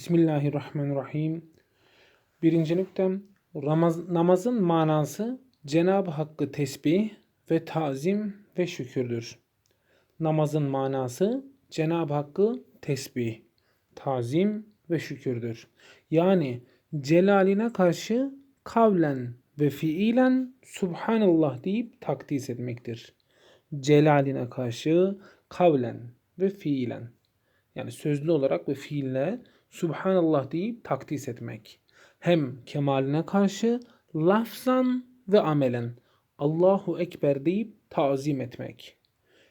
Bismillahirrahmanirrahim. Birinci nüktem namazın manası Cenab-ı Hakk'ı tesbih ve tazim ve şükürdür. Namazın manası Cenab-ı Hakk'ı tesbih, tazim ve şükürdür. Yani celaline karşı kavlen ve fiilen Subhanallah deyip takdis etmektir. Celaline karşı kavlen ve fiilen yani sözlü olarak ve fiille Subhanallah deyip takdis etmek. Hem kemaline karşı lafzan ve amelen Allahu Ekber deyip tazim etmek.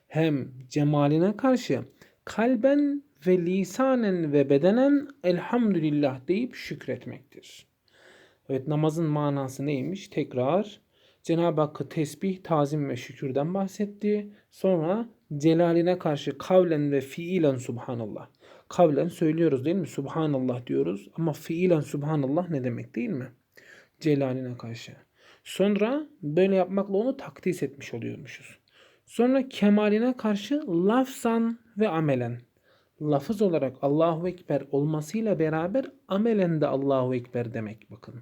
Hem cemaline karşı kalben ve lisanen ve bedenen elhamdülillah deyip şükretmektir. Evet namazın manası neymiş? Tekrar Cenab-ı Hakk'ı tesbih, tazim ve şükürden bahsetti. Sonra celaline karşı kavlen ve fiilen subhanallah. Kavlen söylüyoruz değil mi? Subhanallah diyoruz. Ama fiilen subhanallah ne demek değil mi? Celaline karşı. Sonra böyle yapmakla onu takdis etmiş oluyormuşuz. Sonra kemaline karşı lafzan ve amelen. Lafız olarak Allahu Ekber olmasıyla beraber amelen de Allahu Ekber demek bakın.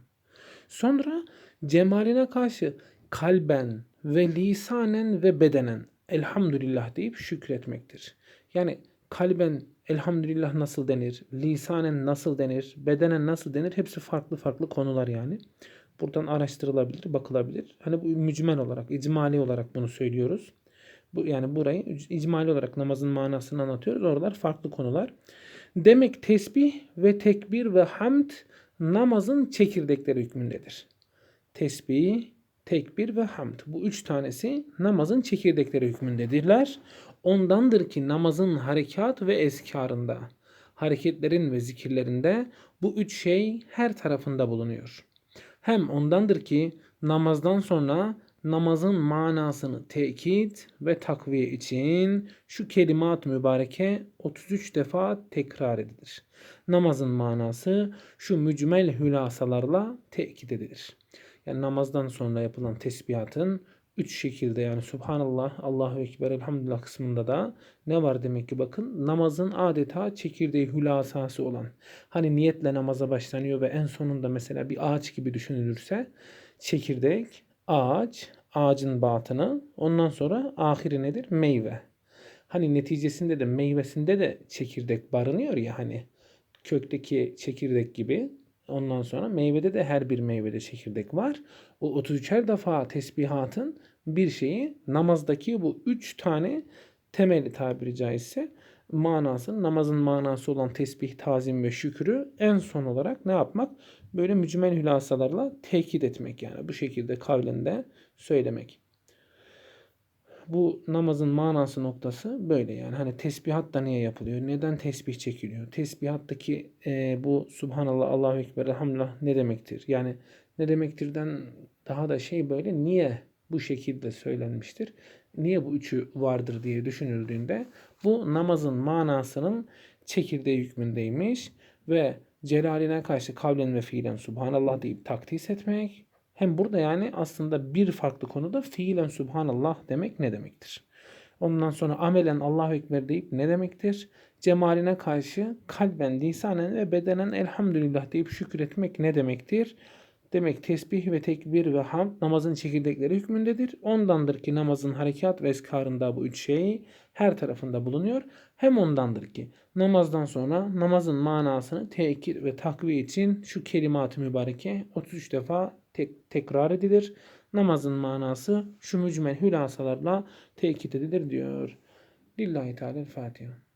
Sonra cemaline karşı kalben ve lisanen ve bedenen elhamdülillah deyip şükretmektir. Yani kalben elhamdülillah nasıl denir, lisanen nasıl denir, bedenen nasıl denir hepsi farklı farklı konular yani. Buradan araştırılabilir, bakılabilir. Hani bu mücmel olarak, icmali olarak bunu söylüyoruz. Bu yani burayı icmali olarak namazın manasını anlatıyoruz. Oralar farklı konular. Demek tesbih ve tekbir ve hamd namazın çekirdekleri hükmündedir. Tesbih, tekbir ve hamd. Bu üç tanesi namazın çekirdekleri hükmündedirler. Ondandır ki namazın harekat ve eskarında, hareketlerin ve zikirlerinde bu üç şey her tarafında bulunuyor. Hem ondandır ki namazdan sonra namazın manasını tekit ve takviye için şu kelimat mübareke 33 defa tekrar edilir. Namazın manası şu mücmel hülasalarla tekit edilir. Yani namazdan sonra yapılan tesbihatın üç şekilde yani Subhanallah, Allahu Ekber, Elhamdülillah kısmında da ne var demek ki bakın namazın adeta çekirdeği hülasası olan. Hani niyetle namaza başlanıyor ve en sonunda mesela bir ağaç gibi düşünülürse çekirdek, ağaç, ağacın batını ondan sonra ahiri nedir? Meyve. Hani neticesinde de meyvesinde de çekirdek barınıyor ya hani kökteki çekirdek gibi Ondan sonra meyvede de her bir meyvede çekirdek var. O 33'er defa tesbihatın bir şeyi namazdaki bu üç tane temeli tabiri caizse manası, namazın manası olan tesbih, tazim ve şükrü en son olarak ne yapmak? Böyle mücmel hülasalarla tekit etmek yani bu şekilde kavlinde söylemek bu namazın manası noktası böyle yani. Hani tesbihat da niye yapılıyor? Neden tesbih çekiliyor? Tesbihattaki e, bu Subhanallah, Allahu Ekber, Elhamdülillah ne demektir? Yani ne demektirden daha da şey böyle niye bu şekilde söylenmiştir? Niye bu üçü vardır diye düşünüldüğünde bu namazın manasının çekirdeği hükmündeymiş ve celaline karşı kavlen ve fiilen Subhanallah deyip takdis etmek hem burada yani aslında bir farklı konuda fiilen subhanallah demek ne demektir? Ondan sonra amelen Allahu Ekber deyip ne demektir? Cemaline karşı kalben, lisanen ve bedenen elhamdülillah deyip şükretmek ne demektir? Demek tesbih ve tekbir ve hamd namazın çekirdekleri hükmündedir. Ondandır ki namazın harekat ve eskarında bu üç şey her tarafında bulunuyor. Hem ondandır ki namazdan sonra namazın manasını tekir ve takviye için şu kelimat-ı mübareke 33 defa tek, tekrar edilir. Namazın manası şu mücmel hülasalarla tekit edilir diyor. Lillahi Teala Fatiha.